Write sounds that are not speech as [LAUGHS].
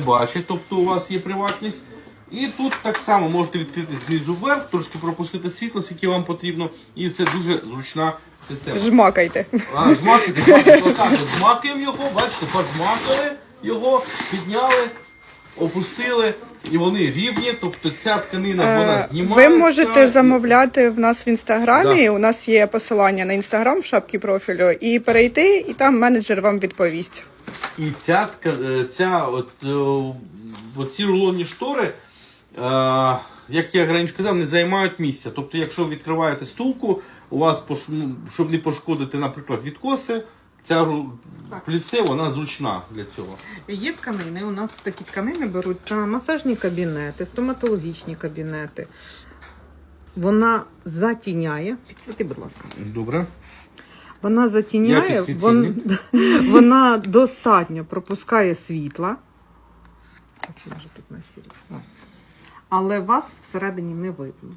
бачить, тобто у вас є приватність. І тут так само можете відкрити знизу вверх, трошки пропустити світло, скільки вам потрібно, і це дуже зручна система. Жмакайте. А, жмакайте, бачите, отак от жмакаємо його, бачите, поджмакали його, підняли, опустили, і вони рівні, тобто ця тканина вона Е, знімається. Ви можете замовляти в нас в інстаграмі. Да. У нас є посилання на інстаграм в шапці профілю, і перейти, і там менеджер вам відповість. І ця, е, ця от, е, ці рулонні штори, е, як я раніше казав, не займають місця. Тобто, якщо ви відкриваєте стулку, у вас, ну, щоб не пошкодити, наприклад, відкоси, ця плісе, вона зручна для цього. Є тканини. У нас такі тканини беруть на масажні кабінети, стоматологічні кабінети. Вона затіняє. Підсвіти, будь ласка. Добре. Вона затіняє, вон, [LAUGHS] вона достатньо пропускає світла. Так, може тут на сірі. Але вас всередині не видно.